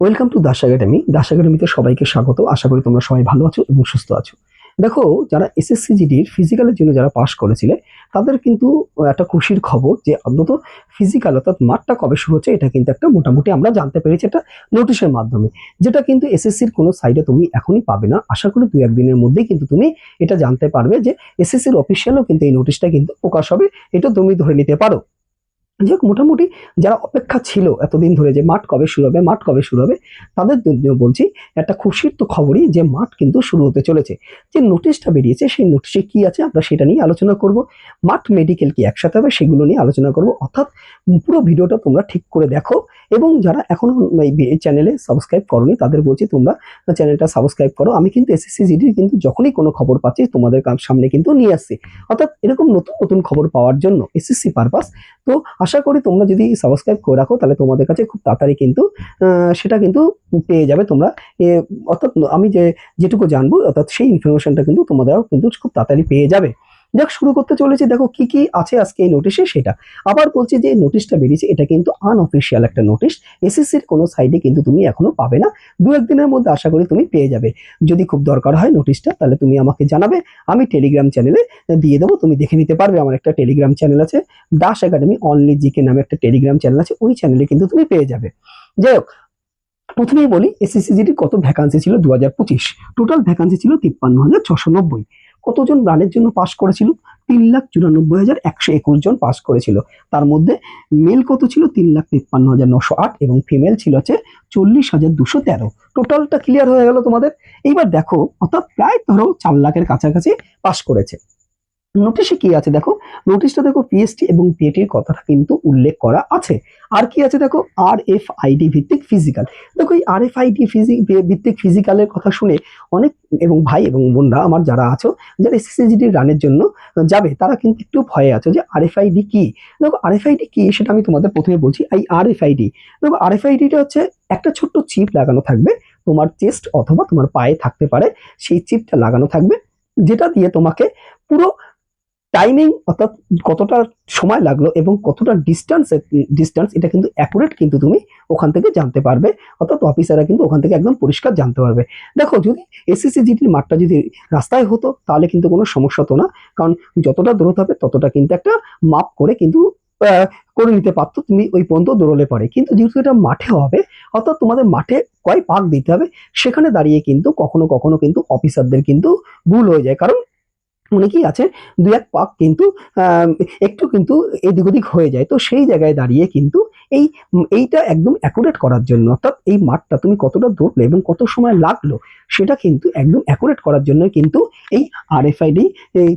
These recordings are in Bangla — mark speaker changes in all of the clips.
Speaker 1: Welcome to Das academy Das একাডেমিতে সবাইকে স্বাগত। আশা করি তোমরা সবাই ভালো আছো এবং সুস্থ আছো। দেখো, যারা এসএসসি জিডির ফিজিক্যালের জন্য যারা পাশ করেছিলে, তাদের কিন্তু একটা খুশির খবর যে অন্তত ফিজিক্যাল অর্থাৎ মাঠটা কবে শুরু হচ্ছে, এটা কিন্তু একটা মোটামুটি আমরা জানতে পেরেছি একটা নোটিশের মাধ্যমে। যেটা কিন্তু এসএসসির কোনো সাইডে তুমি এখনই পাবে না। আশা করি দু একদিনের মধ্যেই কিন্তু তুমি এটা জানতে পারবে যে এসএসসির অফিসিয়ালও কিন্তু এই নোটিশটা কিন্তু প্রকাশ হবে। এটা তুমি ধরে নিতে পারো। যাই মোটামুটি যারা অপেক্ষা ছিল এতদিন ধরে যে মাঠ কবে শুরু হবে, মাঠ কবে শুরু হবে, তাদের জন্য বলছি, একটা খুশির তো খবরই যে মাঠ কিন্তু শুরু হতে চলেছে। যে নোটিশটা বেরিয়েছে, সেই নোটিশে কি আছে আমরা সেটা নিয়ে আলোচনা করব। মাঠ মেডিকেল কি একসাথে হবে সেগুলো নিয়ে আলোচনা করব। অর্থাৎ পুরো ভিডিওটা তোমরা ঠিক করে দেখো এবং যারা এখনও এই চ্যানেলে সাবস্ক্রাইব করনি, তাদের বলছি তোমরা চ্যানেলটা সাবস্ক্রাইব করো। আমি কিন্তু এসএসসি জিডির কিন্তু যখনই কোনো খবর পাচ্ছি, তোমাদের সামনে কিন্তু নিয়ে আসছি। অর্থাৎ এরকম নতুন নতুন খবর পাওয়ার জন্য এসএসসি পারপাস তো আশা করি তোমরা যদি সাবস্ক্রাইব করে রাখো, তাহলে তোমাদের কাছে খুব তাড়াতাড়ি কিন্তু সেটা কিন্তু পেয়ে যাবে তোমরা। অর্থাৎ আমি যে, যেটুকু জানব, অর্থাৎ সেই ইনফরমেশনটা কিন্তু তোমাদেরও কিন্তু খুব তাড়াতাড়ি পেয়ে যাবে। যাক শুরু করতে চলেছি, দেখো কি কি আছে আজকে এই নোটিশে সেটা। আবার বলছি যে নোটিশটা বেরিয়েছে, এটা কিন্তু আনঅফিসিয়াল একটা নোটিশ এসএসসির কোনো সাইডে কিন্তু তুমি এখনও পাবে না। দু একদিনের মধ্যে আশা করি তুমি পেয়ে যাবে। যদি খুব দরকার হয় নোটিশটা তাহলে তুমি আমাকে জানাবে, আমি টেলিগ্রাম চ্যানেলে দিয়ে দেবো, তুমি দেখে নিতে পারবে, আমার একটা টেলিগ্রাম চ্যানেল আছে, দাস একাডেমি অনলি জিকে নামে একটা টেলিগ্রাম চ্যানেল আছে, ওই চ্যানেলে কিন্তু তুমি পেয়ে যাবে। যাই হোক, প্রথমেই বলি এসএসসিজিটির কত ভ্যাকান্সি ছিল? দু হাজার পঁচিশ। টোটাল ভ্যাকান্সি ছিল তিপ্পান্ন হাজার ছশো নব্বই। কতজন রানের জন্য পাস করেছিল? তিন লাখ চুরানব্বই হাজার একশো একুশ জন পাস করেছিল। তার মধ্যে মেল কত ছিল? তিন লাখ তিপ্পান্ন হাজার নশো আট এবং ফিমেল ছিল হচ্ছে চল্লিশ হাজার দুশো তেরো। টোটালটা ক্লিয়ার হয়ে গেল তোমাদের। এইবার দেখো, অর্থাৎ প্রায় ধরো চার লাখের কাছাকাছি পাস করেছে। নোটিশে কি আছে দেখো? নোটিশটা দেখো পিএসটি এবং পিএটির কথাটা কিন্তু উল্লেখ করা আছে। আর কি আছে দেখো? আর এফ আইডি ভিত্তিক ফিজিক্যাল দেখো এই আর এফ আইডি ভিত্তিক ফিজিক্যালের কথা শুনে অনেক এবং ভাই এবং বোনরা আমার যারা আছো, যারা এসএসসিজিডির রানের জন্য যাবে, তারা কিন্তু একটু ভয়ে আছো যে আর এফ আইডি কি? দেখো আর এফ আইডি কি সেটা আমি তোমাদের প্রথমে বলছি। এই আর এফ আইডি দেখো আর এফ আইডিটা হচ্ছে একটা ছোট্ট চিপ লাগানো থাকবে। তোমার চেস্ট অথবা তোমার পায়ে থাকতে পারে। সেই চিপটা লাগানো থাকবে, যেটা দিয়ে তোমাকে পুরো টাইমিং অর্থাৎ কতটা সময় লাগল এবং কতটা ডিস্টেন্স ডিস্টেন্স এটা কিন্তু অ্যাকুরেট কিন্তু তুমি ওখান থেকে জানতে পারবে। অর্থাৎ অফিসাররা কিন্তু ওখান থেকে একদম পরিষ্কার জানতে পারবে। দেখো, যদি এসএসসি জিটির মাঠটা যদি রাস্তায় হতো, তাহলে কিন্তু কোনো সমস্যা হতো না। কারণ যতটা দূরত হবে, ততটা কিন্তু একটা মাপ করে কিন্তু করে নিতে পারতো তুমি ওই পর্যন্ত দৌড়লে পারে। কিন্তু যেহেতু এটা মাঠে হবে, অর্থাৎ তোমাদের মাঠে কয় পাক দিতে হবে, সেখানে দাঁড়িয়ে কিন্তু কখনো কখনো কিন্তু অফিসারদের কিন্তু ভুল হয়ে যায়। কারণ অনেকেই আছে? দু এক পাক কিন্তু একটু কিন্তু এদিক ওদিক হয়ে যায়। তো সেই জায়গায় দাঁড়িয়ে কিন্তু এই, এইটা একদম অ্যাকুরেট করার জন্য, অর্থাৎ এই মাঠটা তুমি কতটা দৌড়লে এবং কত সময় লাগল, সেটা কিন্তু একদম অ্যাকুরেট করার জন্য কিন্তু এই আরএফআইডি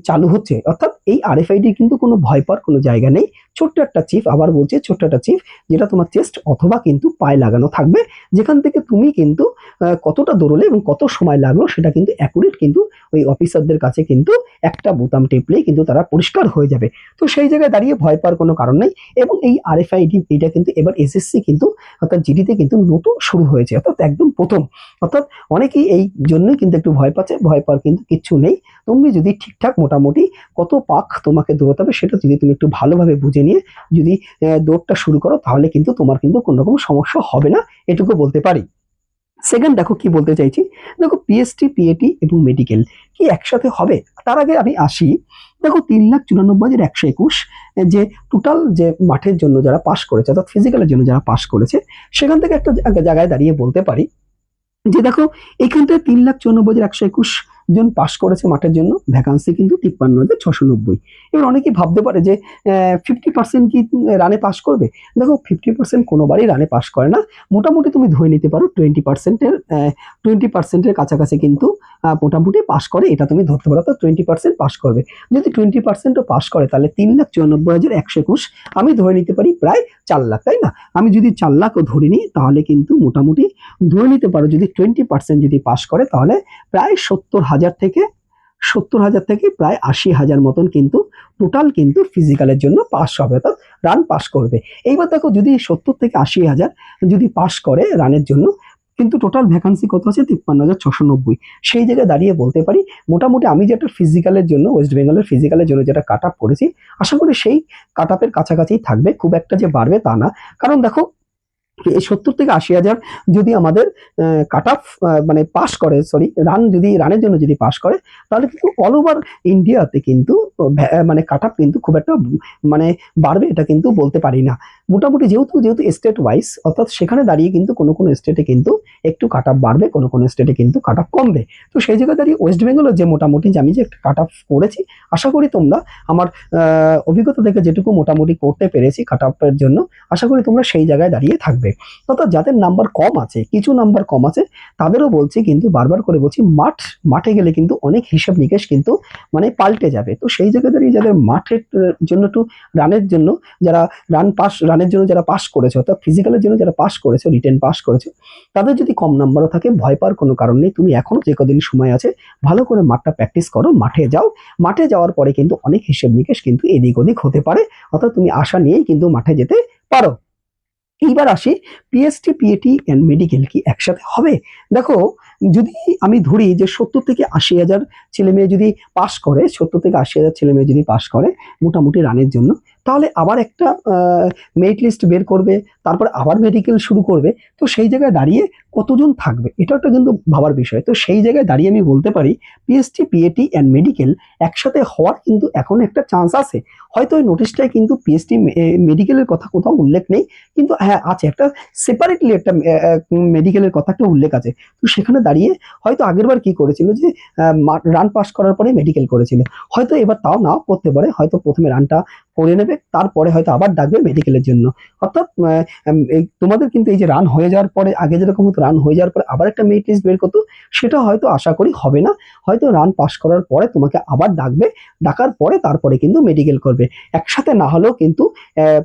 Speaker 1: চালু হচ্ছে। অর্থাৎ এই আরএফআইডির কিন্তু কোনো ভয় পাওয়ার কোনো জায়গা নেই। ছোট্ট একটা চিপ আবার বলছে ছোট্ট একটা চিপ যেটা তোমার চেস্ট অথবা কিন্তু পায়ে লাগানো থাকবে। যেখান থেকে তুমি কিন্তু কতটা দৌড়লে এবং কত সময় লাগল সেটা কিন্তু অ্যাকুরেট কিন্তু ওই অফিসারদের কাছে কিন্তু একটা বোতাম টিপলেই কিন্তু তারা পরিষ্কার হয়ে যাবে। তো সেই জায়গায় দাঁড়িয়ে ভয় পাওয়ার কোনো কারণ নেই এবং এই আরএফআইডি এটা কিন্তু এবার এসএসসি কিন্তু অর্থাৎ জিডিতে কিন্তু নতুন শুরু হয়েছে, অর্থাৎ একদম প্রথম। অর্থাৎ অনেকেই এই জন্যই কিন্তু একটু ভয় পাচ্ছে, ভয় পাওয়ার কিন্তু কিচ্ছু নেই। তুমি যদি ঠিকঠাক মোটামুটি কত পাক তোমাকে দৌড়াতে হবে সেটা যদি তুমি একটু ভালোভাবে বুঝে নিয়ে যদি দৌড়টা শুরু করো, তাহলে কিন্তু তোমার কিন্তু কোনো রকম সমস্যা হবে না, এটুকু বলতে পারি। সেকেন্ড দেখো কি বলতে চাইছি। দেখো পিএসটি পিএটি এবং মেডিকেল কি একসাথে হবে? তার আগে আমি আসি। দেখো তিন লাখ চুরানব্বই হাজার একশো একুশ যে টোটাল যে মাঠের জন্য যারা পাশ করেছে, অর্থাৎ ফিজিক্যালের জন্য যারা পাশ করেছে, সেখান থেকে একটা জায়গায় দাঁড়িয়ে বলতে পারি। যে দেখো এখানটায় তিন লাখ চুরানব্বই হাজার একশো একুশ জন পাশ করেছে মাঠের জন্য ভ্যাকান্সি কিন্তু তিপ্পান্ন হাজার ছশো নব্বই। এবার অনেকেই ভাবতে পারে যে ফিফটি পার্সেন্ট কি রানে পাস করবে? দেখো ফিফটি পার্সেন্ট কোনোবারই রানে পাস করে না। মোটামুটি তুমি ধরে নিতে পারো টোয়েন্টি পার্সেন্টের টোয়েন্টি পার্সেন্টের কাছাকাছি কিন্তু মোটামুটি পাস করে, এটা তুমি ধরতে পারো, তো টোয়েন্টি পার্সেন্ট পাস করবে। যদি টোয়েন্টি পার্সেন্টও পাস করে, তাহলে তিন লাখ চুরানব্বই হাজার একশো একুশ, আমি ধরে নিতে পারি প্রায় চার লাখ, তাই না? আমি যদি চার লাখও ধরে নিই, তাহলে কিন্তু মোটামুটি ধরে নিতে পারো, যদি টোয়েন্টি পার্সেন্ট যদি পাস করে, তাহলে প্রায় সত্তর হাজার থেকে সত্তর হাজার থেকে প্রায় আশি হাজার মতন কিন্তু টোটাল কিন্তু ফিজিক্যালের জন্য পাস হবে, অর্থাৎ রান পাস করবে। এইবার দেখো যদি সত্তর থেকে আশি হাজার যদি পাস করে রানের জন্য, কিন্তু টোটাল ভ্যাকান্সি কত আছে? তিপ্পান্ন হাজার ছশো নব্বই। সেই জায়গায় দাঁড়িয়ে বলতে পারি, মোটামুটি আমি যেটা ফিজিক্যালের জন্য ওয়েস্ট বেঙ্গলের ফিজিক্যালের জন্য যেটা কাট আপ করেছি, আশা করি সেই কাট আপের কাছাকাছি থাকবে, খুব একটা যে বাড়বে তা না। কারণ দেখো এই সত্তর থেকে আশি হাজার যদি আমাদের কাট অফ মানে পাস করে সরি রান যদি রানের জন্য যদি পাস করে, তাহলে কিন্তু অল ওভার ইন্ডিয়াতে কিন্তু মানে কাট অফ কিন্তু খুব একটা মানে বাড়বে এটা কিন্তু বলতে পারি না। মোটামুটি যেহেতু যেহেতু স্টেট ওয়াইজ অর্থাৎ সেখানে দাঁড়িয়ে কিন্তু কোনো কোনো স্টেটে কিন্তু একটু কাট অফ বাড়বে, কোনো কোনো স্টেটে কিন্তু কাট অফ কমবে। তো সেই জায়গায় দাঁড়িয়ে ওয়েস্ট বেঙ্গলের যে মোটামুটি যে আমি যে একটা কাট অফ করেছি, আশা করি তোমরা আমার অভিজ্ঞতা থেকে যেটুকু মোটামুটি করতে পেরেছি কাট অফের জন্য, আশা করি তোমরা সেই জায়গায় দাঁড়িয়ে থাকবে। অর্থাৎ যাদের নাম্বার কম আছে, কিছু নাম্বার কম আছে, তাদেরও বলছি কিন্তু বারবার করে বলছি, মাঠ, মাঠে গেলে কিন্তু অনেক হিসাব নিকেশ কিন্তু মানে পাল্টে যাবে। তো সেই দাঁড়িয়ে যাদের মাঠের জন্য একটু রানের জন্য যারা রান পাস রানের জন্য যারা পাস করেছে, অর্থাৎ ফিজিক্যালের জন্য যারা পাস করেছে রিটেন পাস করেছে, তাদের যদি কম নাম্বারও থাকে, ভয় পাওয়ার কোনো কারণ নেই। তুমি এখনও যে কদিন সময় আছে, ভালো করে মাঠটা প্র্যাকটিস করো, মাঠে যাও। মাঠে যাওয়ার পরে কিন্তু অনেক হিসেব নিকেশ কিন্তু এদিক ওদিক হতে পারে। অর্থাৎ তুমি আশা নিয়েই কিন্তু মাঠে যেতে পারো। এইবার আসি পিএসটি পিএটি অ্যান্ড মেডিকেল কি একসাথে হবে? দেখো, যদি আমি ধরি যে সত্তর থেকে আশি হাজার ছেলে মেয়ে যদি পাস করে, সত্তর থেকে আশি হাজার ছেলে মেয়ে যদি পাস করে মোটামুটি রানের জন্য, তাহলে আবার একটা মেরিট লিস্ট বের করবে, তারপর আবার মেডিকেল শুরু করবে, তো সেই জায়গায় দাঁড়িয়ে কতজন থাকবে? এটা একটা কিন্তু ভাবার বিষয়। তো সেই জায়গায় দাঁড়িয়ে আমি বলতে পারি পিএসটি পিএটি অ্যান্ড মেডিকেল একসাথে হওয়ার কিন্তু এখন একটা চান্স আছে। হয়তো ওই নোটিশটায় কিন্তু পিএসটি মেডিকেলের কথা কোথাও উল্লেখ নেই, কিন্তু হ্যাঁ আছে একটা সেপারেটলি একটা মেডিকেলের কথা একটা উল্লেখ আছে। তো সেখানে দাঁড়িয়ে হয়তো আগেরবার কি করেছিল যে রান পাস করার পরে মেডিকেল করেছিল। হয়তো এবার তাও নাও করতে পারে, হয়তো প্রথমে রানটা করে নেবে, তারপরে হয়তো আবার ডাকবে মেডিকেলের জন্য। অর্থাৎ তোমাদের কিন্তু এই যে রান হয়ে যাওয়ার পরে আগে যেরকম হতো রান হয়ে যাওয়ার পরে আবার একটা মেরিট লিস্ট বের করতো, সেটা হয়তো আশা করি হবে না। হয়তো রান পাস করার পরে তোমাকে আবার ডাকবে, ডাকার পরে তারপরে কিন্তু মেডিকেল করবে। একসাথে না হলেও কিন্তু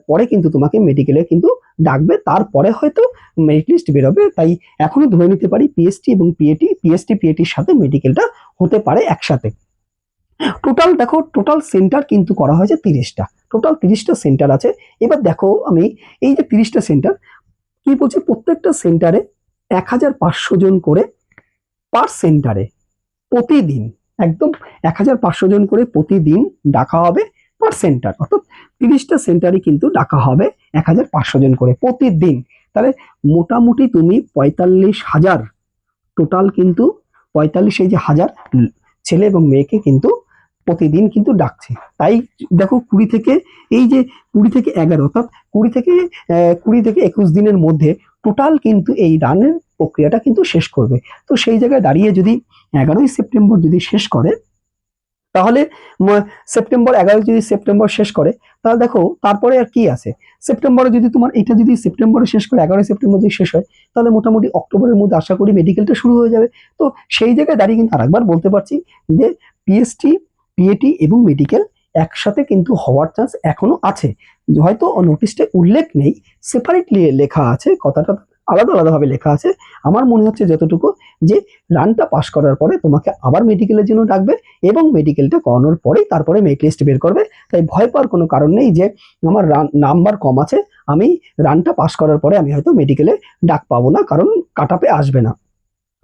Speaker 1: পরে কিন্তু তোমাকে মেডিকেলে কিন্তু ডাকবে, তারপরে হয়তো মেরিট লিস্ট বেরোবে। তাই এখনও ধরে নিতে পারি পিএসটি এবং পিএটি পিএসটি পিএটির সাথে মেডিকেলটা হতে পারে একসাথে। টোটাল দেখো টোটাল সেন্টার কিন্তু করা হয়েছে তিরিশটা। টোটাল তিরিশটা সেন্টার আছে। এবার দেখো আমি, এই যে তিরিশটা সেন্টার কি বলছে? প্রত্যেকটা সেন্টারে এক হাজার পাঁচশো জন করে পার সেন্টারে প্রতিদিন, একদম এক হাজার পাঁচশো জন করে প্রতিদিন ডাকা হবে পার সেন্টার অর্থাৎ তিরিশটা সেন্টারে কিন্তু ডাকা হবে এক হাজার পাঁচশো জন করে প্রতিদিন। তাহলে মোটামুটি তুমি পঁয়তাল্লিশ হাজার টোটাল কিন্তু পঁয়তাল্লিশ যে হাজার, ছেলে এবং মেয়েকে কিন্তু প্রতিদিন কিন্তু ডাকছে। তাই দেখো কুড়ি থেকে, এই যে কুড়ি থেকে এগারো, অর্থাৎ কুড়ি থেকে কুড়ি থেকে একুশ দিনের মধ্যে টোটাল কিন্তু এই রানের প্রক্রিয়াটা কিন্তু শেষ করবে। তো সেই জায়গায় দাঁড়িয়ে যদি এগারোই সেপ্টেম্বর যদি শেষ করে, তাহলে সেপ্টেম্বর এগারো যদি সেপ্টেম্বর শেষ করে, তাহলে দেখো তারপরে আর কি আছে? সেপ্টেম্বরে যদি তোমার, এটা যদি সেপ্টেম্বরে শেষ করে, এগারোই সেপ্টেম্বর যদি শেষ হয়, তাহলে মোটামুটি অক্টোবরের মধ্যে আশা করি মেডিকেলটা শুরু হয়ে যাবে। তো সেই জায়গায় দাঁড়িয়ে কিন্তু আরেকবার বলতে পারছি যে পিএসটি পিএটি এবং মেডিকেল একসাথে কিন্তু হওয়ার চান্স এখনও আছে। হয়তো নোটিশটা উল্লেখ নেই সেপারেটলি লেখা আছে, কথাটা আলাদা আলাদাভাবে লেখা আছে। আমার মনে হচ্ছে যতটুকু যে রানটা পাস করার পরে তোমাকে আবার মেডিকেলের জন্য ডাকবে এবং মেডিকেলটা করানোর পরেই তারপরে মেক লিস্ট বের করবে। তাই ভয় পাওয়ার কোনো কারণ নেই যে আমার রান নাম্বার কম আছে, আমি রানটা পাস করার পরে আমি হয়তো মেডিকেলে ডাক পাবো না, কারণ কাটাপে আসবে না।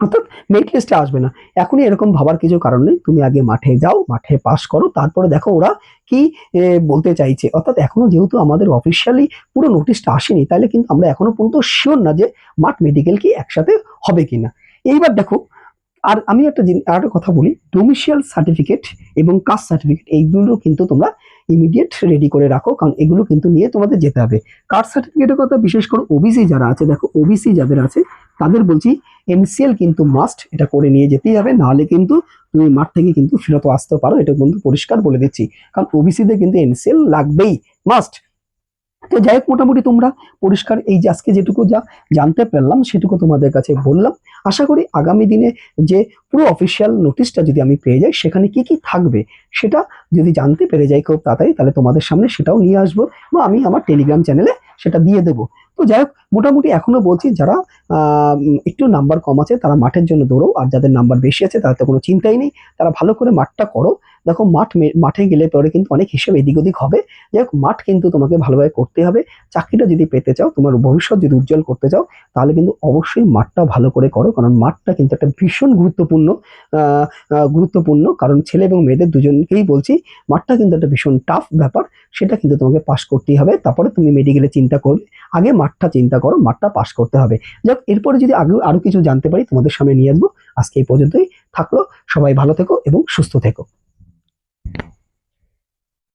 Speaker 1: অর্থাৎ মেরিট লিস্টে আসবে না। এখনই এরকম ভাবার কিছু কারণ নেই। তুমি আগে মাঠে যাও, মাঠে পাস করো, তারপরে দেখো ওরা কি বলতে চাইছে। অর্থাৎ এখনও যেহেতু আমাদের অফিসিয়ালি পুরো নোটিশটা আসেনি, তাহলে কিন্তু আমরা এখনও পর্যন্ত শিওর না যে মাঠ মেডিকেল কি একসাথে হবে কিনা। এইবার দেখো আর আমি একটা আর একটা কথা বলি ডোমিশিয়াল সার্টিফিকেট এবং কাস্ট সার্টিফিকেট এইগুলো কিন্তু তোমরা ইমিডিয়েট রেডি করে রাখো, কারণ এগুলো কিন্তু নিয়ে তোমাদের যেতে হবে। কাস্ট সার্টিফিকেটের কথা বিশেষ করে ওবিসি যারা আছে, দেখো ওবিসি যাদের আছে, তাদের বলছি এনসিএল কিন্তু মাস্ট এটা করে নিয়ে যেতেই হবে, নাহলে কিন্তু তুমি মাঠ থেকে কিন্তু ফেরত আসতে পারো, এটা কিন্তু পরিষ্কার বলে দিচ্ছি। কারণ ওবিসিদের কিন্তু এমসিএল লাগবেই মাস্ট তো যাই হোক, মোটামুটি তোমরা পরিষ্কার এই যে আজকে যেটুকু যা জানতে পারলাম সেটুকু তোমাদের কাছে বললাম। আশা করি আগামী দিনে যে পুরো অফিসিয়াল নোটিশটা যদি আমি পেয়ে যাই, সেখানে কি কি থাকবে সেটা যদি জানতে পেরে যাই খুব তাড়াতাড়ি, তাহলে তোমাদের সামনে সেটাও নিয়ে আসব। বা আমি আমার টেলিগ্রাম চ্যানেলে সেটা দিয়ে দেবো। তো যাই হোক, মোটামুটি এখনও বলছি যারা একটু নাম্বার কম আছে, তারা মাঠের জন্য দৌড়ো, আর যাদের নাম্বার বেশি আছে, তাদের তো কোনো চিন্তাই নেই, তারা ভালো করে মাঠটা করো। দেখো, মাঠ মাঠে গেলে পরে কিন্তু অনেক হিসেব এদিক ওদিক হবে। যাই হোক, মাঠ কিন্তু তোমাকে ভালোভাবে করতে হবে। চাকরিটা যদি পেতে চাও, তোমার ভবিষ্যৎ যদি উজ্জ্বল করতে চাও, তাহলে কিন্তু অবশ্যই মাঠটা ভালো করে করো, কারণ মাঠটা কিন্তু একটা ভীষণ গুরুত্বপূর্ণ গুরুত্বপূর্ণ, কারণ ছেলে এবং মেয়েদের দুজনকেই বলছি, মাঠটা কিন্তু একটা ভীষণ টাফ ব্যাপার, সেটা কিন্তু তোমাকে পাস করতেই হবে। তারপরে তুমি মেডিকেলে চিন্তা চিন্তা করবে আগে মাঠটা চিন্তা করো, মাঠটা পাশ করতে হবে। যাক, এরপরে যদি আগে আরও কিছু জানতে পারি, তোমাদের সামনে নিয়ে আসব। আজকে এই পর্যন্তই। থাকল, সবাই ভালো থেকো এবং সুস্থ থেকো।